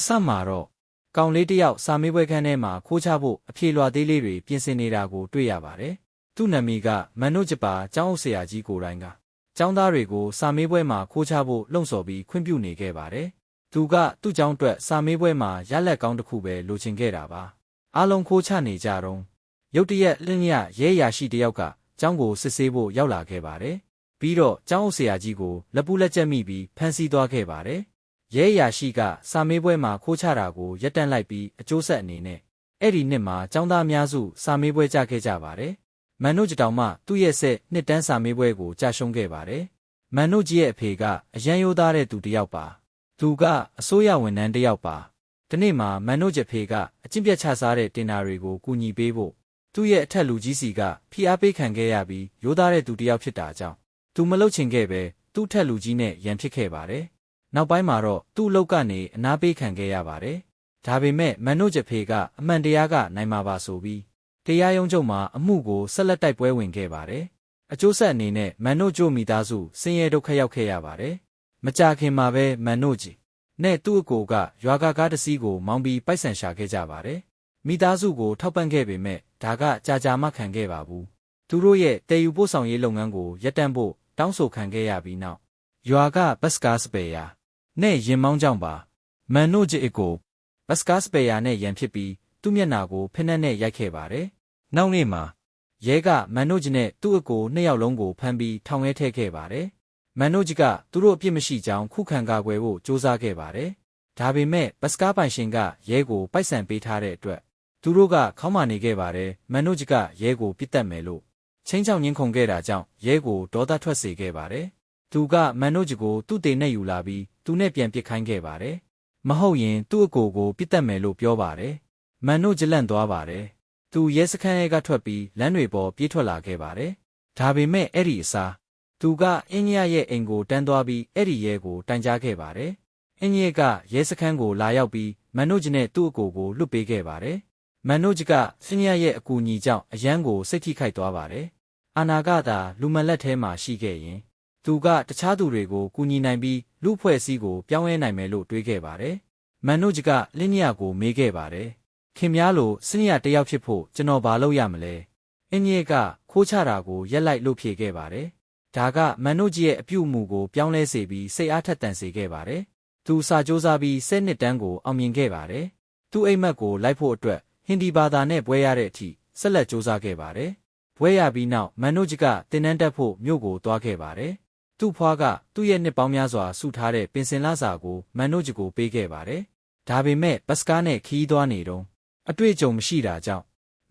အဆက်မှာတော့ကောင်လေးတစ်ယောက်စာမေးပွဲခန်းထဲမှာခိုးချဖို့အဖြေလွှာသေးလေးတွေပြင်ဆင်နေတာကိုတွေ့ရပါတယ်။သူ့နာမည်ကမန်နုဂျပါကျောင်းအုပ်ဆရာကြီးကိုယ်တိုင်ကကျောင်းသားတွေကိုစာမေးပွဲမှာခိုးချဖို့လှုံ့ဆော်ပြီးခွင့်ပြုနေခဲ့ပါတယ်။သူကသူ့ကျောင်းအတွက်စာမေးပွဲမှာရလက်ကောင်းတစ်ခုပဲလိုချင်ခဲ့တာပါ။အားလုံးခိုးချနေကြတော့ရုတ်တရက်လင်းရရဲရရှိတစ်ယောက်ကကျောင်းကိုစစ်ဆေးဖို့ရောက်လာခဲ့ပါတယ်။ပြီးတော့ကျောင်းအုပ်ဆရာကြီးကိုလက်ပူးလက်ကျက်မိပြီးဖမ်းဆီးသွားခဲ့ပါတယ်။ ရဲရရှိကစာမေးပွဲမှာခိုးချတာကိုရပ်တန့်လိုက်ပြီးအကျိုးဆက်အနေနဲ့အဲ့ဒီနှစ်မှာကျောင်းသားများစုစာမေးပွဲကြခဲ့ကြပါတယ်။မန်နိုဂျတောင်မှသူ့ရဲ့ဆက်နှစ်တန်းစာမေးပွဲကိုကြာရှုံးခဲ့ပါတယ်။မန်နိုဂျရဲ့အဖေကအရန်ရိုးသားတဲ့သူတစ်ယောက်ပါ။သူကအစိုးရဝန်ထမ်းတစ်ယောက်ပါ။ဒီနေ့မှာမန်နိုဂျဖေကအကျင့်ပြတ်ချစားတဲ့တင်နာတွေကိုကူညီပေးဖို့သူ့ရဲ့အထက်လူကြီးစီကဖိအားပေးခံခဲ့ရပြီးရိုးသားတဲ့သူတစ်ယောက်ဖြစ်တာကြောင့်သူမလုတ်ချင်ခဲ့ပဲသူ့ထက်လူကြီးနဲ့ရန်ဖြစ်ခဲ့ပါတယ်။ နောက်ပိုင်းမှာတော့သူ့အလုပ်ကနေအနားပေးခံခဲ့ရပါတယ်။ဒါပေမဲ့မန်နိုဂျဖေကအမှန်တရားကနိုင်မှာပါဆိုပြီးတရားရုံးချုပ်မှာအမှုကိုဆက်လက်တိုက်ပွဲဝင်ခဲ့ပါတယ်။အကျိုးဆက်အနေနဲ့မန်နိုဂျိုမိသားစုဆင်းရဲဒုက္ခရောက်ခဲ့ရပါတယ်။မကြာခင်မှာပဲမန်နိုဂျီနဲ့သူ့အကိုကရွာကကားတစ်စီးကိုမောင်းပြီးပိုက်ဆံရှာခဲ့ကြပါတယ်။မိသားစုကိုထောက်ပံ့ခဲ့ပေမဲ့ဒါကကြာကြာမှခံခဲ့ပါဘူး။သူတို့ရဲ့တည်ယူပို့ဆောင်ရေးလုပ်ငန်းကိုရပ်တန့်ဖို့တောင်းဆိုခံခဲ့ရပြီးနောက်ရွာကဘတ်စကားစပယ်ယာ နဲ့ရင်မောင်းကြောင့်ပါမန်နိုဂျစ်အကိုဘတ်စကားစပယ်ယာနဲ့ရန်ဖြစ်ပြီးသူ့မျက်နှာကိုဖိနက်နဲ့ရိုက်ခဲ့ပါတယ်။နောက်နေ့မှာရဲကမန်နိုဂျစ်နဲ့သူ့အကိုနှစ်ယောက်လုံးကိုဖမ်းပြီးထောင်ထဲထည့်ခဲ့ပါတယ်။မန်နိုဂျစ်ကသူတို့အပြစ်မရှိကြောင်းခုခံကာကွယ်ဖို့ကြိုးစားခဲ့ပါတယ်။ဒါပေမဲ့ဘတ်စကားပိုင်ရှင်ကရဲကိုပိုက်ဆံပေးထားတဲ့အတွက်သူတို့ကခေါင်းမာနေခဲ့ပါတယ်မန်နိုဂျစ်ကရဲကိုပြစ်တက်မယ်လို့ချင်းချောင်ငင်းခုန်ခဲ့တာကြောင့်ရဲကိုဒေါသထွက်စေခဲ့ပါတယ်သူကမန်နိုဂျစ်ကိုသူ့တေနဲ့ယူလာပြီး သူနဲ့ပြန်ပစ်ခိုင်းခဲ့ပါတယ်မဟုတ်ရင်သူ့အကိုကိုပြစ်တက်မယ်လို့ပြောပါတယ်မန်နိုဂျစ်လန့်သွားပါတယ်သူရဲစခန်းရဲကထွက်ပြီးလမ်းတွေပေါ်ပြေးထွက်လာခဲ့ပါတယ်ဒါပေမဲ့အဲ့ဒီအစားသူကအင်းကြီးရဲ့အိမ်ကိုတန်းသွားပြီးအဲ့ဒီရဲကိုတိုင်ကြားခဲ့ပါတယ်အင်းကြီးကရဲစခန်းကိုလာရောက်ပြီးမန်နိုဂျစ်နဲ့သူ့အကိုကိုလွတ်ပေးခဲ့ပါတယ်မန်နိုဂျကစင်ရရဲ့အကူအညီကြောင့်အရန်ကိုစိတ်ထိခိုက်သွားပါတယ်။အာနာကသာလူမလက်ထဲမှာရှိခဲ့ရင် သူကတခြားသူတွေကိုကူညီနိုင်ပြီးလူဖွဲ့စည်းကိုပြောင်းလဲနိုင်မယ်လို့တွေးခဲ့ပါတယ်။မန်နိုဂျကလင်းနီယာကိုမေးခဲ့ပါတယ်။ခင်များလိုစင်ရတယောက်ဖြစ်ဖို့ကျွန်တော်ဘာလုပ်ရမလဲ။အင်းကြီးကခိုးချတာကိုရက်လိုက်လို့ဖြေခဲ့ပါတယ်။ဒါကမန်နိုဂျရဲ့အပြုအမူကိုပြောင်းလဲစေပြီးစိတ်အားထက်သန်စေခဲ့ပါတယ်။သူစာကြိုးစားပြီးဆယ်နှစ်တန်းကိုအောင်မြင်ခဲ့ပါတယ်။သူ့အိမ်မက်ကိုလိုက်ဖို့အတွက်ဟင်ဒီဘာသာနဲ့ဘွဲရတဲ့အထိဆက်လက်စ조사ခဲ့ပါတယ်။ဘွဲရပြီးနောက်မန်နိုဂျကတင်နန်းတက်ဖို့မြို့ကိုသွားခဲ့ပါတယ်။ သူ့ဖွားကသူ့ရဲ့နှစ်ပေါင်းများစွာစုထားတဲ့ပင်စင်လစာကိုမန်နိုဂျကိုပေးခဲ့ပါတယ်။ဒါပေမဲ့ဘတ်စကားနဲ့ခီးသွားနေတော့အတွေ့အကြုံမရှိတာကြောင့်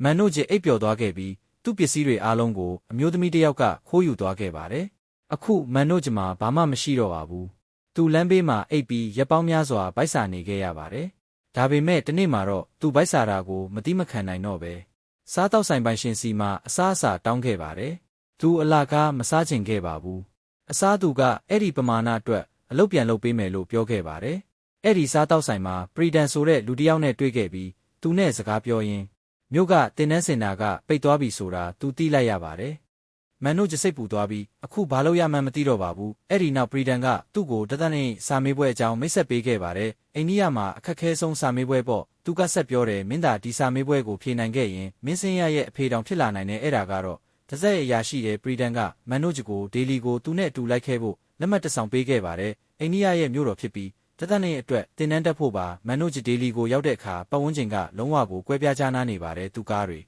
မန်နိုဂျအိပ်ပျော်သွားခဲ့ပြီးသူ့ပစ္စည်းတွေအားလုံးကိုအမျိုးသမီးတစ်ယောက်ကခိုးယူသွားခဲ့ပါတယ်။အခုမန်နိုဂျမှာဘာမှမရှိတော့ပါဘူး။သူလမ်းဘေးမှာအိပ်ပြီးရက်ပေါင်းများစွာဗိုက်စာနေခဲ့ရပါတယ်ဒါပေမဲ့တနေ့မှာတော့သူ့ဗိုက်စာတာကိုမတိမခံနိုင်တော့ပဲစားတောက်ဆိုင်ပိုင်ရှင်စီမှာအစားအစာတောင်းခဲ့ပါတယ်သူအလာကားမစားချင်ခဲ့ပါဘူး အစားသူကအဲ့ဒီပမာဏအတွက်အလုပ်ပြန်လုပ်ပေးမယ်လို့ပြောခဲ့ပါတယ်အဲ့ဒီစားတောက်ဆိုင်မှာပရီဒန်ဆိုတဲ့လူတစ်ယောက်နဲ့တွေ့ခဲ့ပြီးသူနဲ့စကားပြောရင်းမြို့ကတင်နန်းစင်တာကပိတ်သွားပြီဆိုတာသူသိလိုက်ရပါတယ်မန်တို့ကျစိတ်ပူသွားပြီးအခုဘာလို့ရမှန်းမသိတော့ပါဘူးအဲ့ဒီနောက်ပရီဒန်ကသူ့ကိုတသက်နဲ့စာမေးပွဲအကြောင်းမိတ်ဆက်ပေးခဲ့ပါတယ်အိန္ဒိယမှာအခက်ခဲဆုံးစာမေးပွဲပေါ့သူကဆက်ပြောတယ်မင်းသာဒီစာမေးပွဲကိုဖြေနိုင်ခဲ့ရင်မင်းစင်းရရဲ့အဖေတောင်ဖြစ်လာနိုင်တဲ့အဲ့ဒါကတော့ တစက်အရာရှိတဲ့ပရီဒန်ကမန်တို့ဂျကိုဒေလီကိုသူနဲ့အတူလိုက်ခဲ့ဖို့လက်မှတ်တဆောင်ပေးခဲ့ပါတယ်အိန္ဒိယရဲ့မြို့တော်ဖြစ်ပြီးတသက်နဲ့အတွက်တင်နန်းတက်ဖို့ပါမန်တို့ဂျဒေလီကိုရောက်တဲ့အခါပတ်ဝန်းကျင်ကလုံးဝကိုကွဲပြားခြားနားနေပါတယ်သူကားတွေ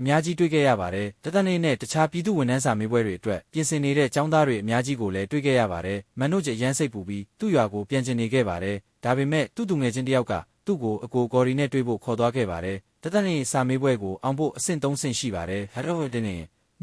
အများကြီးတွေ့ခဲ့ရပါတယ်။တသက်နေနဲ့တခြားပြည်သူဝန်ထမ်းစာမေးပွဲတွေအတွက်ပြင်ဆင်နေတဲ့ចောင်းသားတွေအများကြီးကိုလည်းတွေ့ခဲ့ရပါတယ်။မန်တို့ကျရမ်းစိတ်ပူပြီးသူ့ရွာကိုပြန်ကျင်နေခဲ့ပါတယ်။ဒါပေမဲ့သူ့သူငယ်ချင်းတယောက်ကသူ့ကိုအကိုကော်ရီနဲ့တွေ့ဖို့ခေါ်သွားခဲ့ပါတယ်။တသက်နေစာမေးပွဲကိုအောင်ဖို့အဆင့်၃ဆင့်ရှိပါတယ်။ဟရိုဝဒင်း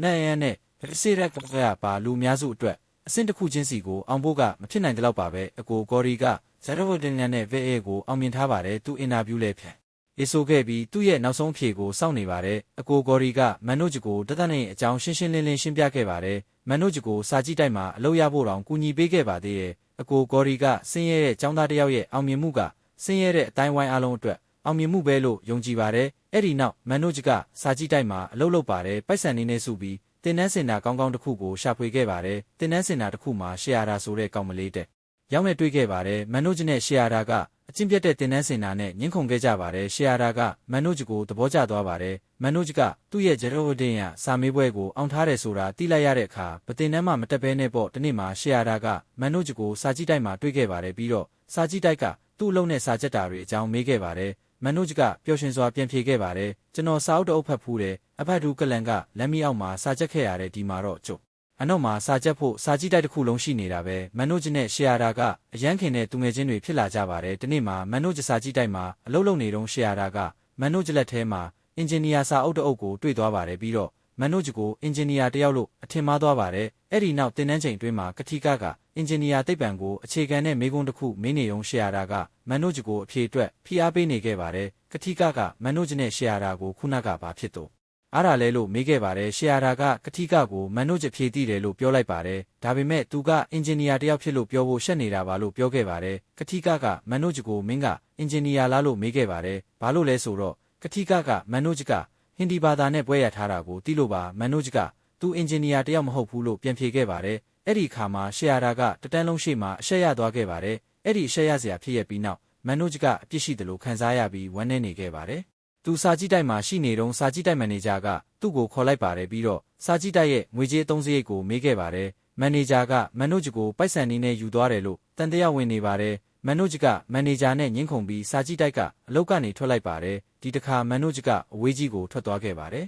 နဲ့နဲ့ရန်နဲ့စေရက်ကပါလူအများစုအတွက်အဆင့်တစ်ခုချင်းစီကိုအောင်ဖို့ကမဖြစ်နိုင်တဲ့လောက်ပါပဲ။အကိုကော်ရီကဇရဝဒင်းနဲ့ဗဲအေကိုအောင်မြင်ထားပါတယ်။သူအင်တာဗျူးလည်းဖြန့်အေးဆိုခဲ့ပြီးသူ့ရဲ့နောက်ဆုံးဖြေကိုစောင့်နေပါတယ်အကိုဂေါ်ရီကမန်နိုဂျကိုတသက်နဲ့အကြောင်းရှင်းရှင်းလင်းလင်းရှင်းပြခဲ့ပါတယ်မန်နိုဂျကိုစာကြည့်တိုက်မှာအလုပ်ရဖို့တောင်ကူညီပေးခဲ့ပါသေးတယ်အကိုဂေါ်ရီကဆင်းရဲတဲ့ចောင်းသားတစ်ယောက်ရဲ့အောင်မြင်မှုကဆင်းရဲတဲ့အတိုင်းဝိုင်းအလုံးအတွက် အောင်မြင်မှုပဲလို့ယုံကြည်ပါတယ်အဲ့ဒီနောက်မန်နိုဂျကစာကြည့်တိုက်မှာအလုပ်လုပ်ပါတယ်ပိုက်ဆံနေနေစုပြီးတင်နန်းစင်တာကောင်းကောင်းတစ်ခုကိုရှာဖွေခဲ့ပါတယ်တင်နန်းစင်တာတစ်ခုမှာရှယ်ယာတာဆိုတဲ့ကောင်မလေးတဲ့ရောက်နေတွေ့ခဲ့ပါတယ်မန်နိုဂျနဲ့ရှီယာရာကအကျင့်ပြတ်တဲ့တင်နန်းစင်နာနဲ့ညှင်းခုန်ခဲ့ကြပါတယ်ရှီယာရာကမန်နိုဂျကိုသဘောကျသွားပါတယ်မန်နိုဂျကသူ့ရဲ့ဂျေရိုဒင်ရစာမေးပွဲကိုအောင်ထားတယ်ဆိုတာသိလိုက်ရတဲ့အခါဗတင်နန်းမှမတက်ဘဲနဲ့ပေါ့ဒီနေ့မှာရှီယာရာကမန်နိုဂျကိုစာကြည့်တိုက်မှာတွေ့ခဲ့ပါတယ်ပြီးတော့စာကြည့်တိုက်ကသူ့အလုံးနဲ့စာချက်တာတွေအကြောင်းမေးခဲ့ပါတယ် မန်နိုဂျကပျော်ရွှင်စွာပြန်ဖြေခဲ့ပါတယ်ကျွန်တော်စာအုပ်တအုပ်ဖတ်ဖူးတယ်အဖတ်ဒူကလန်ကလက်မီအောက်မှာစာချက်ခဲ့ရတဲ့ဒီမှာတော့ကျုပ်အနောက်မှာစာချက်ဖို့စာကြည့်တိုက်တစ်ခုလုံးရှိနေတာပဲမန်နိုဂျနဲ့ရှီယာရာကအရန်ခင်တဲ့သူငယ်ချင်းတွေဖြစ်လာကြပါတယ်ဒီနေ့မှာမန်နိုဂျစာကြည့်တိုက်မှာအလုပ်လုပ်နေတုန်းရှီယာရာကမန်နိုဂျလက်ထဲမှာအင်ဂျင်နီယာစာအုပ်တအုပ်ကိုတွေ့သွားပါတယ်ပြီးတော့ မန်နိုဂျကိုအင်ဂျင်နီယာတယောက်လို့အထင်မှားသွားပါတယ်အဲ့ဒီနောက်တင်နန်းချိန်အတွင်းမှာကတိကကအင်ဂျင်နီယာသိပ္ပံကိုအခြေခံတဲ့မေးခွန်းတစ်ခုမေးနေုံရှီယာရာကမန်နိုဂျကိုအဖြေအတွက်ဖိအားပေးနေခဲ့ပါတယ်ကတိကကမန်နိုဂျနဲ့ရှီယာရာကိုခုနကဘာဖြစ်တော့အားရလဲလို့မေးခဲ့ပါတယ်ရှီယာရာကကတိကကိုမန်နိုဂျဖြေတည်တယ်လို့ပြောလိုက်ပါတယ်ဒါပေမဲ့သူကအင်ဂျင်နီယာတယောက်ဖြစ်လို့ပြောဖို့ရှက်နေတာပါလို့ပြောခဲ့ပါတယ်ကတိကကမန်နိုဂျကိုမင်းကအင်ဂျင်နီယာလားလို့မေးခဲ့ပါတယ်ဘာလို့လဲဆိုတော့ကတိကကမန်နိုဂျက ဟင်ဒီဘာသာနဲ့ပွဲရထားတာကိုသိလို့ပါမန်နိုဂျကသူအင်ဂျင်နီယာတယောက်မဟုတ်ဘူးလို့ပြန်ဖြေခဲ့ပါတယ်အဲ့ဒီအခါမှာရှီယာရာကတတန်းလုံးရှိမှအရှက်ရသွားခဲ့ပါတယ်အဲ့ဒီအရှက်ရစရာဖြစ်ရပြီးနောက်မန်နိုဂျကအပြစ်ရှိတယ်လို့ခံစားရပြီးဝမ်းနည်းနေခဲ့ပါတယ်သူစာကြည့်တိုက်မှာရှိနေတုန်းစာကြည့်တိုက်မန်နေဂျာကသူ့ကိုခေါ်လိုက်ပါတယ်ပြီးတော့စာကြည့်တိုက်ရဲ့ငွေကြေးအသုံးစရိတ်ကိုမေးခဲ့ပါတယ်မန်နေဂျာကမန်နိုဂျကိုပိုက်ဆံနည်းနဲ့ယူသွားတယ်လို့တန်တရားဝင်နေပါတယ် မန်နိုဂျကမန်နေဂျာနဲ့ညှင်းခုန်ပြီးစာကြည့်တိုက်ကအလောက်ကနေထွက်လိုက်ပါတယ်ဒီတစ်ခါမန်နိုဂျကအဝေးကြီးကိုထွက်သွားခဲ့ပါတယ်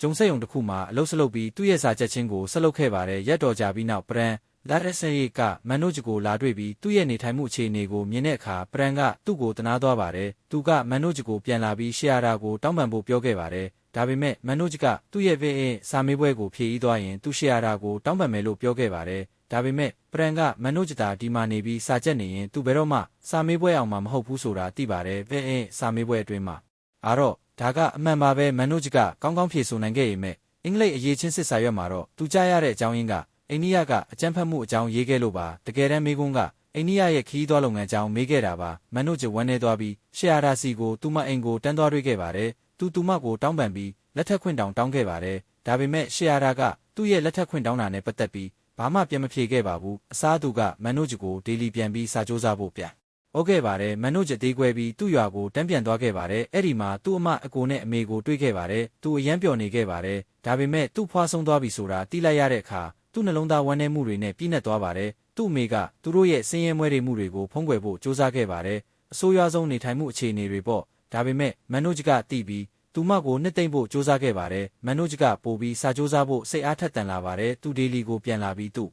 ကျုံဆက်ယုံတစ်ခုမှာအလုတ်ဆလုတ်ပြီးသူ့ရဲ့စာချက်ချင်းကိုဆက်လုပ်ခဲ့ပါတယ်ရက်တော်ကြာပြီးနောက်ပရန်လာရက်ဆန်ရီကမန်နိုဂျကိုလာတွေ့ပြီးသူ့ရဲ့နေထိုင်မှုအခြေအနေကိုမြင်တဲ့အခါပရန်ကသူ့ကိုတနာသွားပါတယ်သူကမန်နိုဂျကိုပြန်လာပြီးရှီယာရာကိုတောင်းပန်ဖို့ပြောခဲ့ပါတယ်ဒါပေမဲ့မန်နိုဂျကသူ့ရဲ့ဗေးအင်းစာမေးပွဲကိုဖြေပြီးသွားရင်သူရှီယာရာကိုတောင်းပန်မယ်လို့ပြောခဲ့ပါတယ် ဒါပေမဲ့ပရန်ကမန်နိုဂျတာဒီမာနေပြီးစာချက်နေရင်သူဘယ်တော့မှစာမေးပွဲအောင်မှာမဟုတ်ဘူးဆိုတာသိပါတယ်ဗေးအင်းစာမေးပွဲအတွင်းမှာအားတော့ဒါကအမှန်ပါပဲမန်နိုဂျကကောင်းကောင်းဖြေဆိုနိုင်ခဲ့ရင်မဲ့အင်္ဂလိပ်အရေးချင်းစစ်စာရွက်မှာတော့သူကြားရတဲ့အကြောင်းရင်းကအိန္ဒိယကအကြမ်းဖက်မှုအကြောင်းရေးခဲ့လို့ပါတကယ်တမ်းမေကွန်းကအိန္ဒိယရဲ့ခီးသွွားလုပ်ငန်းအကြောင်းမေးခဲ့တာပါမန်နိုဂျဝမ်းနေသွားပြီးရှီယာရာစီကိုသူမအိမ်ကိုတန်းသွားတွေ့ခဲ့ပါတယ်သူသူမကိုတောင်းပန်ပြီးလက်ထက်ခွင့်တောင်းတောင်းခဲ့ပါတယ်ဒါပေမဲ့ရှီယာရာကသူ့ရဲ့လက်ထက်ခွင့်တောင်းတာနဲ့ပတ်သက်ပြီး ဘာမှပြန်မဖြေခဲ့ပါဘူးအစားသူကမန်နိုဂျကိုဒေလီပြန်ပြီးစာကြိုးစားဖို့ပြန်ဟုတ်ခဲ့ပါတယ်မန်နိုဂျသေးခွဲပြီးသူ့ရွာကိုတန်းပြန်သွားခဲ့ပါတယ်အဲ့ဒီမှာသူ့အမအကိုနဲ့အမေကိုတွေ့ခဲ့ပါတယ်သူအရန်ပျော်နေခဲ့ပါတယ်ဒါပေမဲ့သူ့ဖွားဆုံးသွားပြီဆိုတာသိလိုက်ရတဲ့အခါသူ့နှလုံးသားဝမ်းနည်းမှုတွေနဲ့ပြည့်နှက်သွားပါတယ်သူ့အမေကသူတို့ရဲ့ဆင်းရဲမွဲတွေမှုတွေကိုဖုံးကွယ်ဖို့စူးစမ်းခဲ့ပါတယ်အဆိုးရွားဆုံးနေထိုင်မှုအခြေအနေတွေပေါ့ဒါပေမဲ့မန်နိုဂျကတိပြီး သူမကိုနှစ်သိမ့်ဖို့စူးစမ်းခဲ့ပါတယ်မန်နိုဂျကပို့ပြီးစာစူးစမ်းဖို့စိတ်အားထက်သန်လာပါတယ်သူဒေလီကိုပြန်လာပြီးသူ့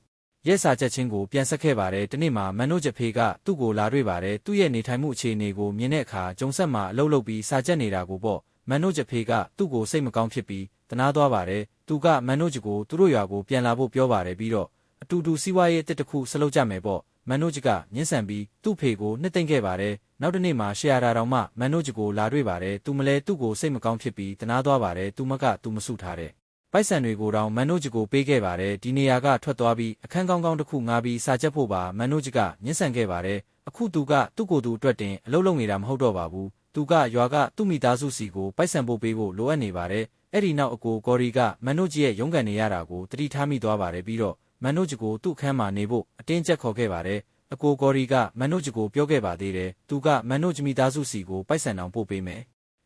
ရက်စာချက်ချင်းကိုပြန်ဆက်ခဲ့ပါတယ်ဒီနေ့မှာမန်နိုဂျဖေကသူ့ကိုလာတွေ့ပါတယ်သူ့ရဲ့နေထိုင်မှုအခြေအနေကိုမြင်တဲ့အခါကျုံဆက်မှာအလုပ်လုပ်ပြီးစာချက်နေတာကိုပေါ့မန်နိုဂျဖေကသူ့ကိုစိတ်မကောင်းဖြစ်ပြီးတနာသွားပါတယ်သူကမန်နိုဂျကိုသူတို့ရွာကိုပြန်လာဖို့ပြောပါတယ်ပြီးတော့အတူတူစီးပွားရေးအတစ်တစ်ခုဆလုပ်ကြမယ်ပေါ့ မန်နိုဂျကညှင်းဆန်ပြီးသူ့ဖေကိုနှစ်သိမ့်ခဲ့ပါတယ်နောက်တစ်နေ့မှာရှီယာရာတော်မှမန်နိုဂျကိုလာတွေ့ပါတယ်သူမလဲသူ့ကိုစိတ်မကောင်းဖြစ်ပြီးတနာသွားပါတယ်သူမကသူမစုထားတဲ့ပိုက်ဆံတွေကိုတောင်မန်နိုဂျကိုပေးခဲ့ပါတယ်ဒီနေရာကထွက်သွားပြီးအခန်းကောင်းကောင်းတစ်ခုငားပြီးစာချက်ဖို့ပါမန်နိုဂျကညှင်းဆန်ခဲ့ပါတယ်အခုသူကသူ့ကိုယ်သူအတွက်တင်အလုပ်လုပ်နေတာမဟုတ်တော့ပါဘူးသူကရွာကသူ့မိသားစုစီကိုပိုက်ဆံပို့ပေးဖို့လိုအပ်နေပါတယ်အဲ့ဒီနောက်အကိုဂေါ်ရီကမန်နိုဂျရဲ့ရုံးကန်နေရတာကိုတတိထားမိသွားပါတယ်ပြီးတော့ မန်နိုဂျကိုသူ့အခန်းမှာနေဖို့အတင်းကျပ်ခေါ်ခဲ့ပါတယ်အကိုဂေါ်ရီကမန်နိုဂျကိုပြောခဲ့ပါသေးတယ်သူကမန်နိုဂျမိသားစုစီကိုပိုက်ဆံတောင်ပို့ပေးမယ်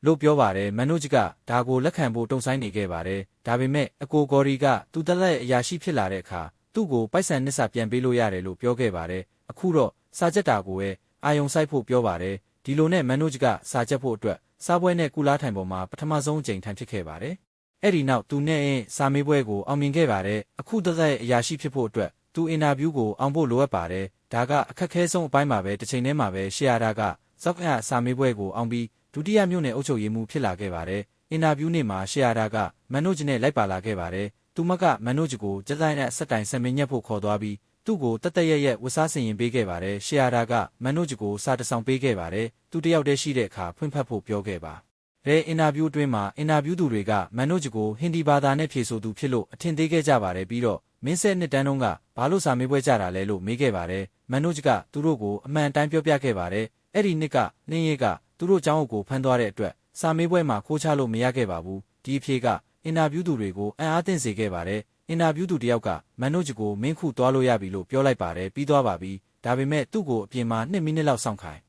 လို့ပြောပါတယ်မန်နိုဂျကဒါကိုလက်ခံဖို့တုံဆိုင်နေခဲ့ပါတယ်ဒါပေမဲ့အကိုဂေါ်ရီကသူတလက်အရာရှိဖြစ်လာတဲ့အခါသူ့ကိုပိုက်ဆံနစ်စာပြန်ပေးလို့ရတယ်လို့ပြောခဲ့ပါတယ်အခုတော့စာချက်တာကိုပဲအာယုံဆိုင်ဖို့ပြောပါတယ်ဒီလိုနဲ့မန်နိုဂျကစာချက်ဖို့အတွက်စားပွဲနဲ့ကုလားထိုင်ပေါ်မှာပထမဆုံးအကြိမ်ထိုင်ဖြစ်ခဲ့ပါတယ် အဲ့ဒီနောက်သူနဲ့စာမေးပွဲကိုအောင်မြင်ခဲ့ပါတယ်အခုတသက်အရာရှိဖြစ်ဖို့အတွက်သူအင်တာဗျူးကိုအောင်ဖို့လိုအပ်ပါတယ်ဒါကအခက်ခဲဆုံးအပိုင်းမှာပဲတစ်ချိန်တည်းမှာပဲရှီယာရာကဇောက်ခရစာမေးပွဲကိုအောင်ပြီးဒုတိယမြို့နယ်အုပ်ချုပ်ရေးမှူးဖြစ်လာခဲ့ပါတယ်အင်တာဗျူးနေ့မှာရှီယာရာကမန်နိုဂျနဲ့လိုက်ပါလာခဲ့ပါတယ်သူမကမန်နိုဂျကိုကြက်တိုင်းနဲ့ဆက်တိုင်ဆံမင်းညက်ဖို့ခေါ်သွားပြီးသူ့ကိုတသက်ရရက်ဝစားစင်ရင်ပေးခဲ့ပါတယ်ရှီယာရာကမန်နိုဂျကိုစာတစောင်ပေးခဲ့ပါတယ်သူတယောက်တည်းရှိတဲ့အခါဖွင့်ဖတ်ဖို့ပြောခဲ့ပါ ရဲအင်တာဗျူးအတွင်းမှာအင်တာဗျူးသူတွေကမန်နိုဂျကိုဟင်ဒီဘာသာနဲ့ဖြေဆိုသူဖြစ်လို့အထင်သေးခဲ့ကြပါတယ်ပြီးတော့မင်းဆက်နှစ်တန်းတုန်းကဘာလို့စာမေးပွဲကြတာလဲလို့မေးခဲ့ပါတယ်မန်နိုဂျကသူတို့ကိုအမှန်တိုင်းပြောပြခဲ့ပါတယ်အဲ့ဒီနှစ်ကနှင်းရစ်ကသူတို့ကျောင်းအုပ်ကိုဖမ်းသွားတဲ့အတွက်စာမေးပွဲမှာခိုးချလို့မရခဲ့ပါဘူးဒီအဖြေကအင်တာဗျူးသူတွေကိုအံ့အားသင့်စေခဲ့ပါတယ်အင်တာဗျူးသူတယောက်ကမန်နိုဂျကိုမင်းခုသွားလို့ရပြီလို့ပြောလိုက်ပါတယ်ပြီးသွားပါပြီဒါပေမဲ့သူ့ကိုအပြင်မှာ2မိနစ်လောက်စောင့်ခိုင်း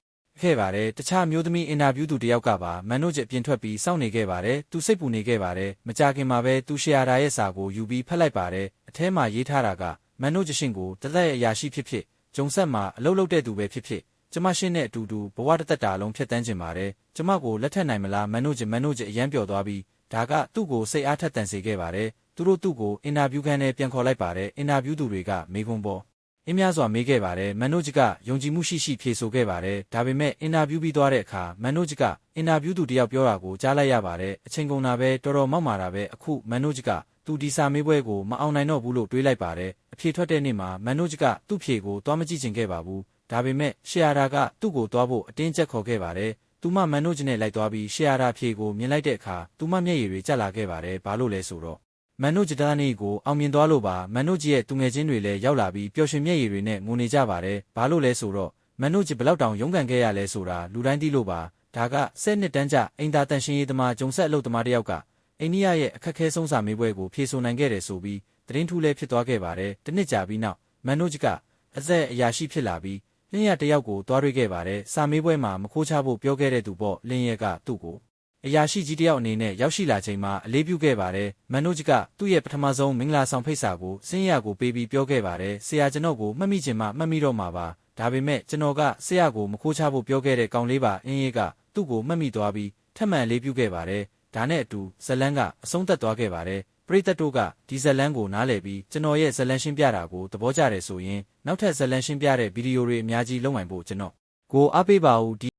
ခဲ့ပါတယ်တခြားမျိုးသမီးအင်တာဗျူးသူတယောက်ကပါမန်နိုဂျအပြင်ထွက်ပြီးစောင့်နေခဲ့ပါတယ်သူစိတ်ပူနေခဲ့ပါတယ်မကြခင်မှာပဲသူရှီယာရာရဲ့စာကိုယူပြီးဖတ်လိုက်ပါတယ်အထဲမှာရေးထားတာကမန်နိုဂျရှင်ကိုတသက်ရဲ့အရာရှိဖြစ်ဖြစ်ဂျုံဆက်မှာအလုပ်လုပ်တဲ့သူပဲဖြစ်ဖြစ်ကျမရှင်းနဲ့အတူတူဘဝတစ်သက်တာလုံးဖြတ်တန်းကျင်ပါတယ်ကျမကိုလက်ထပ်နိုင်မလားမန်နိုဂျမန်နိုဂျအရန်ပျော်သွားပြီးဒါကသူ့ကိုစိတ်အားထက်သန်စေခဲ့ပါတယ်သူတို့သူ့ကိုအင်တာဗျူးခန်းထဲပြန်ခေါ်လိုက်ပါတယ်အင်တာဗျူးသူတွေကမေခွန်းပေါ် အင်းများစွာမေးခဲ့ပါတယ်မန်နိုဂျကယုံကြည်မှုရှိရှိဖြေဆိုခဲ့ပါတယ်ဒါပေမဲ့အင်တာဗျူးပြီးသွားတဲ့အခါမန်နိုဂျကအင်တာဗျူးသူတယောက်ပြောတာကိုကြားလိုက်ရပါတယ်အချိန်ကုန်တာပဲတော်တော်မောက်မာတာပဲအခုမန်နိုဂျကသူဒီစာမေးပွဲကိုမအောင်နိုင်တော့ဘူးလို့တွေးလိုက်ပါတယ်အဖြေထွက်တဲ့နေ့မှာမန်နိုဂျကသူ့ဖြေကိုသွားမကြည့်ချင်ခဲ့ပါဘူးဒါပေမဲ့ရှီယာရာကသူ့ကိုသွားဖို့အတင်းကျပ်ခေါ်ခဲ့ပါတယ်သူမမန်နိုဂျနဲ့လိုက်သွားပြီးရှီယာရာဖြေကိုမြင်လိုက်တဲ့အခါသူမမျက်ရည်တွေကျလာခဲ့ပါတယ်ဘာလို့လဲဆိုတော့ မန်နိုဂျဒါနီကိုအောင်မြင်သွားလို့ပါမန်နိုဂျရဲ့သူငယ်ချင်းတွေလည်းရောက်လာပြီးပျော်ရွှင်မျက်ရည်တွေနဲ့ငိုနေကြပါတယ်ဘာလို့လဲဆိုတော့မန်နိုဂျဘယ်လောက်တောင်ရုန်းကန်ခဲ့ရလဲဆိုတာလူတိုင်းသိလို့ပါဒါကဆယ်နှစ်တန်းကျအင်တာတန်ရှင်ရေးသမားဂျုံဆက်အလုပ်သမားတစ်ယောက်ကအိန္ဒိယရဲ့အခက်ခဲဆုံးစာမေးပွဲကိုဖြေဆိုနိုင်ခဲ့တယ်ဆိုပြီးသတင်းထူးလဲဖြစ်သွားခဲ့ပါတယ်တစ်နှစ်ကြာပြီးနောက်မန်နိုဂျကအသက်အရာရှိဖြစ်လာပြီးလင်းရတစ်ယောက်ကိုတွားတွေ့ခဲ့ပါတယ်စာမေးပွဲမှာမခိုးချဖို့ပြောခဲ့တဲ့သူပေါ့လင်းရကသူ့ကို အရာရှိကြီးတယောက်အနေနဲ့ရောက်ရှိလာချိန်မှာအလေးပြုခဲ့ပါတယ်။မန်နိုဂျကသူ့ရဲ့ပထမဆုံးမင်္ဂလာဆောင်ဖိတ်စာကိုစင်းရကိုပေးပြီးပြောခဲ့ပါတယ်။ဆရာကျွန်တော်ကိုမှတ်မိချင်မှမှတ်မိတော့မှာပါ။ဒါပေမဲ့ကျွန်တော်ကဆရာကိုမခိုးချဖို့ပြောခဲ့တဲ့ကောင်လေးပါအင်းရေးကသူ့ကိုမှတ်မိသွားပြီးထပ်မံအလေးပြုခဲ့ပါတယ်။ဒါနဲ့အတူဇလန်းကအဆုံးသတ်သွားခဲ့ပါတယ်။ပရိသတ်တို့ကဒီဇလန်းကိုနားလည်ပြီးကျွန်တော်ရဲ့ဇလန်းရှင်းပြတာကိုသဘောကျတယ်ဆိုရင်နောက်ထပ်ဇလန်းရှင်းပြတဲ့ဗီဒီယိုတွေအများကြီးလုပ်နိုင်ဖို့ကျွန်တော်ကိုအားပေးပါဦးဒီ